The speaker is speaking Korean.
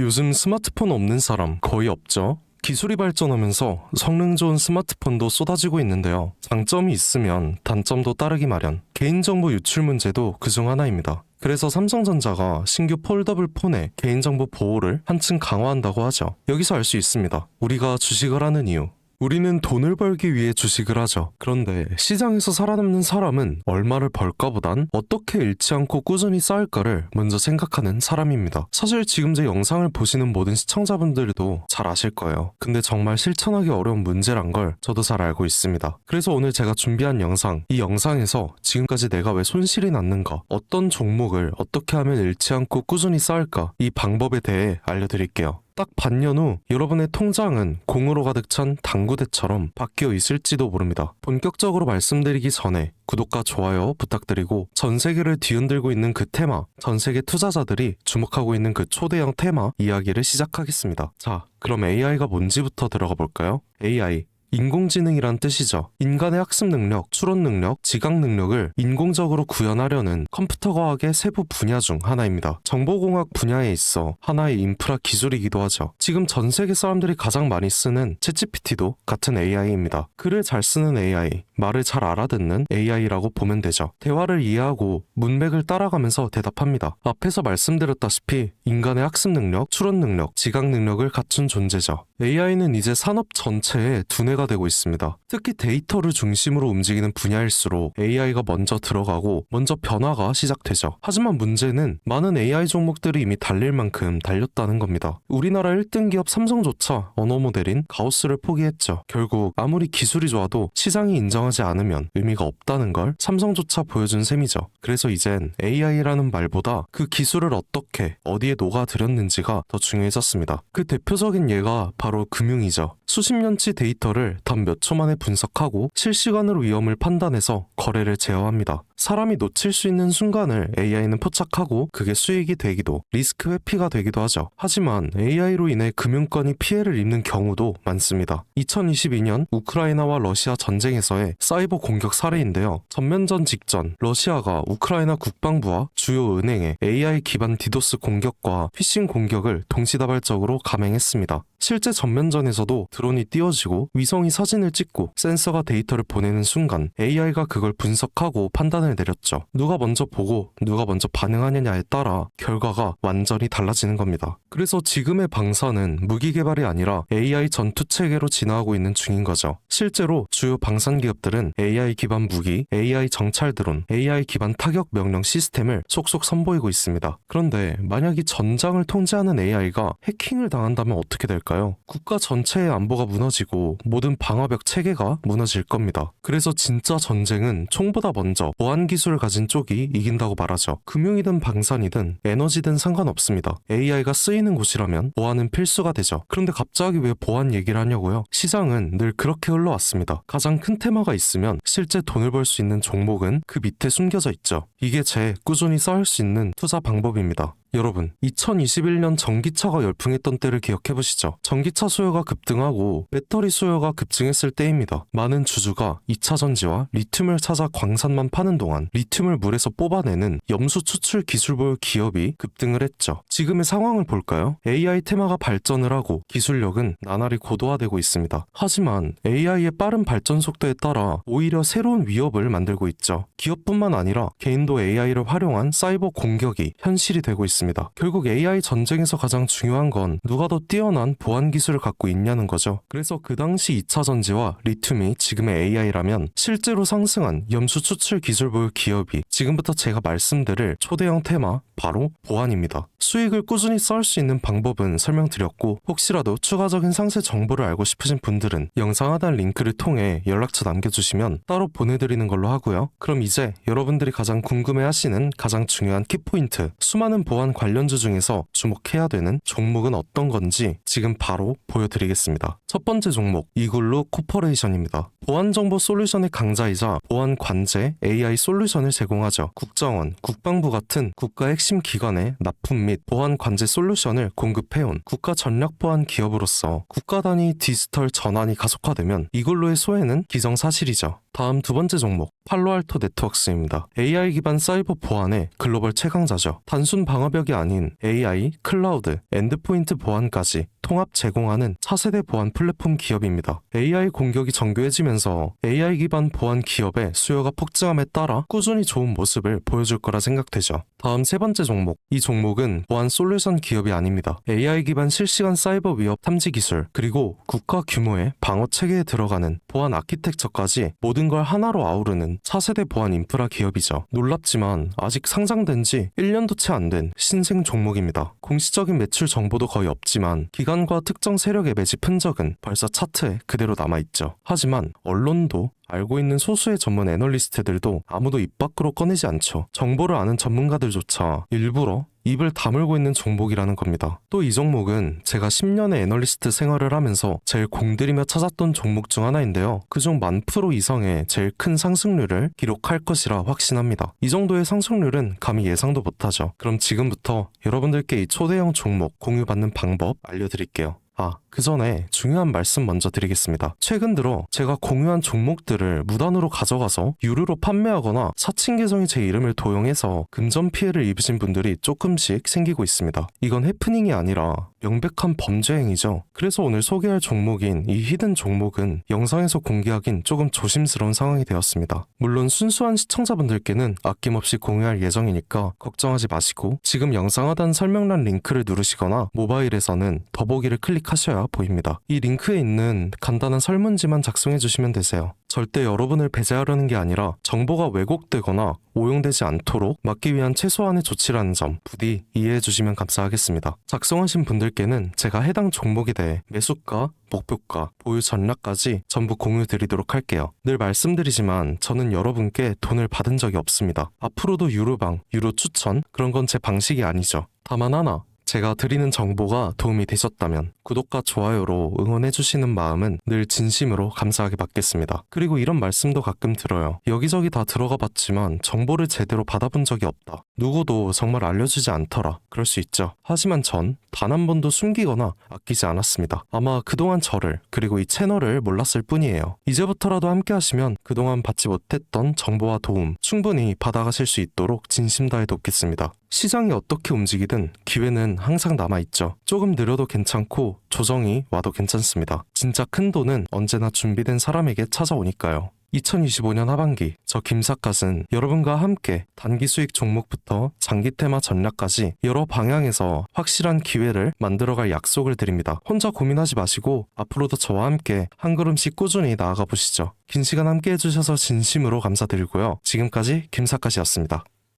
요즘 스마트폰 없는 사람 거의 없죠? 기술이 발전하면서 성능 좋은 스마트폰도 쏟아지고 있는데요. 장점이 있으면 단점도 따르기 마련. 개인정보 유출 문제도 그중 하나입니다. 그래서 삼성전자가 신규 폴더블 폰의 개인정보 보호를 한층 강화한다고 하죠. 여기서 알 수 있습니다. 우리가 주식을 하는 이유. 우리는 돈을 벌기 위해 주식을 하죠. 그런데 시장에서 살아남는 사람은 얼마를 벌까보단 어떻게 잃지 않고 꾸준히 쌓을까를 먼저 생각하는 사람입니다. 사실 지금 제 영상을 보시는 모든 시청자분들도 잘 아실 거예요. 근데 정말 실천하기 어려운 문제란 걸 저도 잘 알고 있습니다. 그래서 오늘 제가 준비한 영상, 이 영상에서 지금까지 내가 왜 손실이 났는가, 어떤 종목을 어떻게 하면 잃지 않고 꾸준히 쌓을까, 이 방법에 대해 알려드릴게요. 딱 반년 후 여러분의 통장은 공으로 가득 찬 당구대처럼 바뀌어 있을지도 모릅니다. 본격적으로 말씀드리기 전에 구독과 좋아요 부탁드리고 전 세계를 뒤흔들고 있는 그 테마, 전 세계 투자자들이 주목하고 있는 그 초대형 테마 이야기를 시작하겠습니다. 자, 그럼 AI가 뭔지부터 들어가 볼까요? AI 인공지능이란 뜻이죠. 인간의 학습 능력, 추론 능력, 지각 능력을 인공적으로 구현하려는 컴퓨터 과학의 세부 분야 중 하나입니다. 정보공학 분야에 있어 하나의 인프라 기술이기도 하죠. 지금 전 세계 사람들이 가장 많이 쓰는 챗GPT도 같은 AI입니다. 글을 잘 쓰는 AI, 말을 잘 알아듣는 AI라고 보면 되죠. 대화를 이해하고 문맥을 따라가면서 대답합니다. 앞에서 말씀드렸다시피 인간의 학습 능력, 추론 능력, 지각 능력을 갖춘 존재죠. AI는 이제 산업 전체에 두뇌가 되고 있습니다. 특히 데이터를 중심으로 움직이는 분야일수록 AI가 먼저 들어가고 먼저 변화가 시작되죠. 하지만 문제는 많은 AI 종목들이 이미 달릴 만큼 달렸다는 겁니다. 우리나라 1등 기업 삼성조차 언어 모델인 가우스를 포기했죠. 결국 아무리 기술이 좋아도 시장이 인정하지 않으면 의미가 없다는 걸 삼성조차 보여준 셈이죠. 그래서 이젠 AI라는 말보다 그 기술을 어떻게 어디에 녹아들였는지가 더 중요해졌습니다. 그 대표적인 예가 바로 금융이죠. 수십 년치 데이터를 단 몇 초 만에 분석하고 실시간으로 위험을 판단해서 거래를 제어합니다. 사람이 놓칠 수 있는 순간을 AI는 포착하고 그게 수익이 되기도 리스크 회피가 되기도 하죠. 하지만 AI로 인해 금융권이 피해를 입는 경우도 많습니다. 2022년 우크라이나와 러시아 전쟁에서의 사이버 공격 사례인데요. 전면전 직전 러시아가 우크라이나 국방부와 주요 은행에 AI 기반 디도스 공격과 피싱 공격을 동시다발적으로 감행했습니다. 실제 전면전에서도 드론이 띄워지고 위성이 사진을 찍고 센서가 데이터를 보내는 순간 AI가 그걸 분석하고 판단을 내렸죠. 누가 먼저 보고 누가 먼저 반응하느냐에 따라 결과가 완전히 달라지는 겁니다. 그래서 지금의 방사는 무기 개발이 아니라 AI 전투 체계로 진화하고 있는 중인 거죠. 실제로 주요 방산 기업들은 AI 기반 무기, AI 정찰 드론, AI 기반 타격 명령 시스템을 속속 선보이고 있습니다. 그런데 만약 이 전장을 통제하는 AI가 해킹을 당한다면 어떻게 될까 요? 국가 전체의 안보가 무너지고 모든 방어벽 체계가 무너질 겁니다. 그래서 진짜 전쟁은 총보다 먼저 보안 기술을 가진 쪽이 이긴다고 말하죠. 금융이든 방산이든 에너지든 상관없습니다. AI가 쓰이는 곳이라면 보안은 필수가 되죠. 그런데 갑자기 왜 보안 얘기를 하냐고요? 시장은 늘 그렇게 흘러왔습니다. 가장 큰 테마가 있으면 실제 돈을 벌 수 있는 종목은 그 밑에 숨겨져 있죠. 이게 제 꾸준히 쌓을 수 있는 투자 방법입니다. 여러분, 2021년 전기차가 열풍했던 때를 기억해 보시죠. 전기차 수요가 급등하고 배터리 수요가 급증했을 때입니다. 많은 주주가 2차 전지와 리튬을 찾아 광산만 파는 동안 리튬을 물에서 뽑아내는 염수 추출 기술 보유 기업이 급등을 했죠. 지금의 상황을 볼까요? AI 테마가 발전을 하고 기술력은 나날이 고도화되고 있습니다. 하지만 AI의 빠른 발전 속도에 따라 오히려 새로운 위협을 만들고 있죠. 기업뿐만 아니라 개인도 AI를 활용한 사이버 공격이 현실이 되고 있습니다. 결국 AI 전쟁에서 가장 중요한 건 누가 더 뛰어난 보안 기술을 갖고 있냐는 거죠. 그래서 그 당시 2차 전지와 리튬이 지금의 AI라면 실제로 상승한 염수 추출 기술 보유 기업이 지금부터 제가 말씀드릴 초대형 테마 바로 보안입니다. 수익을 꾸준히 쌓을 수 있는 방법은 설명드렸고 혹시라도 추가적인 상세 정보를 알고 싶으신 분들은 영상 하단 링크를 통해 연락처 남겨주시면 따로 보내드리는 걸로 하고요. 그럼 이제 여러분들이 가장 궁금해하시는 가장 중요한 키포인트 수많은 보안 관련주 중에서 주목해야 되는 종목은 어떤 건지 지금 바로 보여드리겠습니다. 첫 번째 종목 이글루 코퍼레이션입니다. 보안 정보 솔루션의 강자이자 보안 관제 AI 솔루션을 제공하죠. 국정원, 국방부 같은 국가 핵심 기관에 납품 및 보안 관제 솔루션을 공급해온 국가 전략 보안 기업으로서 국가 단위 디지털 전환이 가속화되면 이글루의 소외는 기정사실이죠. 다음 두 번째 종목 팔로알토 네트워크스입니다. AI 기반 사이버 보안의 글로벌 최강자죠. 단순 방어벽이 아닌 AI, 클라우드, 엔드포인트 보안까지 통합 제공하는 차세대 보안 플랫폼 기업입니다. AI 공격이 정교해지면서 AI 기반 보안 기업의 수요가 폭증함에 따라 꾸준히 좋은 모습을 보여줄 거라 생각되죠. 다음 세 번째 종목. 이 종목은 보안 솔루션 기업이 아닙니다. AI 기반 실시간 사이버 위협 탐지 기술, 그리고 국가 규모의 방어 체계에 들어가는 보안 아키텍처까지 모든 걸 하나로 아우르는 차세대 보안 인프라 기업이죠. 놀랍지만 아직 상장된 지 1년도 채 안 된 신생 종목입니다. 공식적인 매출 정보도 거의 없지만 기관과 특정 세력의 매집 흔적은 벌써 차트에 그대로 남아있죠. 하지만 언론도 알고 있는 소수의 전문 애널리스트들도 아무도 입 밖으로 꺼내지 않죠. 정보를 아는 전문가들조차 일부러 입을 다물고 있는 종목이라는 겁니다. 또 이 종목은 제가 10년의 애널리스트 생활을 하면서 제일 공들이며 찾았던 종목 중 하나인데요. 그중 만 프로 이상의 제일 큰 상승률을 기록할 것이라 확신합니다. 이 정도의 상승률은 감히 예상도 못하죠. 그럼 지금부터 여러분들께 이 초대형 종목 공유받는 방법 알려드릴게요. 아, 그 전에 중요한 말씀 먼저 드리겠습니다. 최근 들어 제가 공유한 종목들을 무단으로 가져가서 유료로 판매하거나 사칭 계정이 제 이름을 도용해서 금전 피해를 입으신 분들이 조금씩 생기고 있습니다. 이건 해프닝이 아니라 명백한 범죄 행위죠. 그래서 오늘 소개할 종목인 이 히든 종목은 영상에서 공개하긴 조금 조심스러운 상황이 되었습니다. 물론 순수한 시청자분들께는 아낌없이 공유할 예정이니까 걱정하지 마시고 지금 영상 하단 설명란 링크를 누르시거나 모바일에서는 더보기를 클릭하셔야 보입니다. 이 링크에 있는 간단한 설문지만 작성해 주시면 되세요. 절대 여러분을 배제하려는 게 아니라 정보가 왜곡되거나 오용되지 않도록 막기 위한 최소한의 조치라는 점 부디 이해해 주시면 감사하겠습니다. 작성하신 분들께는 제가 해당 종목에 대해 매수가, 목표가, 보유 전략까지 전부 공유 드리도록 할게요. 늘 말씀드리지만 저는 여러분께 돈을 받은 적이 없습니다. 앞으로도 유로방, 유로 추천 그런 건 제 방식이 아니죠. 다만 하나 제가 드리는 정보가 도움이 되셨다면 구독과 좋아요로 응원해주시는 마음은 늘 진심으로 감사하게 받겠습니다. 그리고 이런 말씀도 가끔 들어요. 여기저기 다 들어가 봤지만 정보를 제대로 받아본 적이 없다. 누구도 정말 알려주지 않더라. 그럴 수 있죠. 하지만 전 단 한 번도 숨기거나 아끼지 않았습니다. 아마 그동안 저를 그리고 이 채널을 몰랐을 뿐이에요. 이제부터라도 함께 하시면 그동안 받지 못했던 정보와 도움 충분히 받아가실 수 있도록 진심 다해 돕겠습니다. 시장이 어떻게 움직이든 기회는 항상 남아있죠. 조금 느려도 괜찮고 조정이 와도 괜찮습니다. 진짜 큰 돈은 언제나 준비된 사람에게 찾아오니까요. 2025년 하반기 저 김사갓은 여러분과 함께 단기 수익 종목부터 장기 테마 전략까지 여러 방향에서 확실한 기회를 만들어갈 약속을 드립니다. 혼자 고민하지 마시고 앞으로도 저와 함께 한 걸음씩 꾸준히 나아가 보시죠. 긴 시간 함께 해주셔서 진심으로 감사드리고요. 지금까지 김사갓이었습니다.